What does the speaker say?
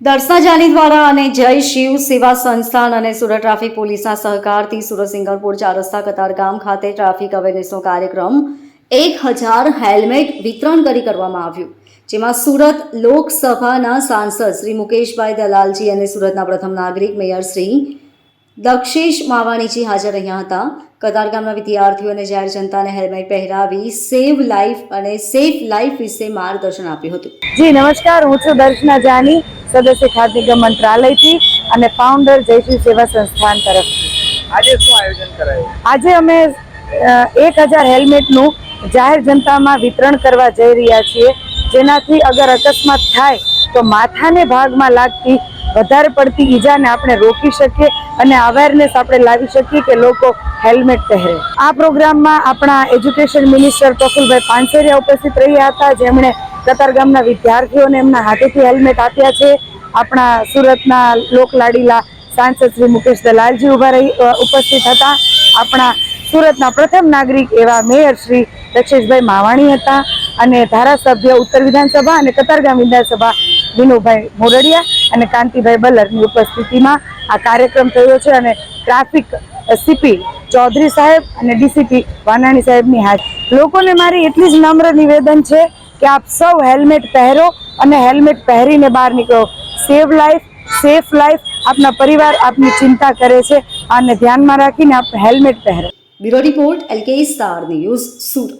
દર્શના જાની દ્વારા અને જય શિવ સેવા સંસ્થાન અને સુરત ટ્રાફિક પોલીસના સહકારથી સુરત સિંગલપુર ચાર રસ્તા કતારગામ ખાતે ટ્રાફિક અવેરનેસનો કાર્યક્રમ એક હજાર હેલ્મેટ વિતરણ કરી કરવામાં આવ્યું, જેમાં સુરત લોકસભાના સાંસદ શ્રી મુકેશભાઈ દલાલજી અને સુરતના પ્રથમ નાગરિક મેયર શ્રી દક્ષેશ માવાણીજી હાજર રહ્યા હતા. કતારગામના વિદ્યાર્થીઓ અને જાહેર જનતાને હેલ્મેટ પહેરાવી સેવ લાઈફ અને સેફ લાઈફ વિશે માર્ગદર્શન આપ્યું હતું. જી નમસ્કાર. હું છું દર્શના જાની સદસ્ય ખાદ્ય નિગમ મંત્રાલયથી અને ફાઉન્ડર જયશ્રી સેવા સંસ્થાન તરફથી. આજે શું આયોજન કરાયું? આજે અમે એક હજાર હેલ્મેટનું જાહેર જનતામાં વિતરણ કરવા જઈ રહ્યા છીએ. જેનાથી અગર અકસ્માત થાય તો માથાને ભાગમાં લાગતી વધારે પડતી ઈજાને આપણે રોકી શકીએ અને અવેરનેસ આપણે લાવી શકીએ કે લોકો હેલ્મેટ પહેરે. આ પ્રોગ્રામમાં આપણા એજ્યુકેશન મિનિસ્ટર પ્રફુલભાઈ પાનસેરિયા ઉપસ્થિત રહ્યા હતા. જેમણે કતારગામના વિદ્યાર્થીઓને એમના હાથેથી હેલ્મેટ આપ્યા છે. આપણા સુરતના લોકલાડીલા સાંસદ શ્રી મુકેશ દલાલજી ઊભા રહી ઉપસ્થિત હતા. આપણા સુરતના પ્રથમ નાગરિક એવા મેયર શ્રી દક્ષેશભાઈ માવાણી હતા. અને ધારાસભ્ય ઉત્તર વિધાનસભા અને કતારગામ વિધાનસભા વિનુભાઈ મોરડિયા અને કાંતિભાઈ બલરની ઉપસ્થિતિમાં આ કાર્યક્રમ થયો છે અને ટ્રાફિક સીપી ચૌધરી સાહેબ અને ડીસીપી વાનાણી સાહેબની હાજર લોકોને મારી એટલી જ નમ્ર નિવેદન છે કે આપ સૌ હેલ્મેટ પહેરો અને હેલ્મેટ પહેરીને બહાર નીકળો. સેવ લાઈફ, સેફ લાઈફ આપના પરિવાર આપની ચિંતા કરે છે. અને ધ્યાનમાં રાખીને આપ હેલ્મેટ પહેરો. Bureau report L K star news Surat.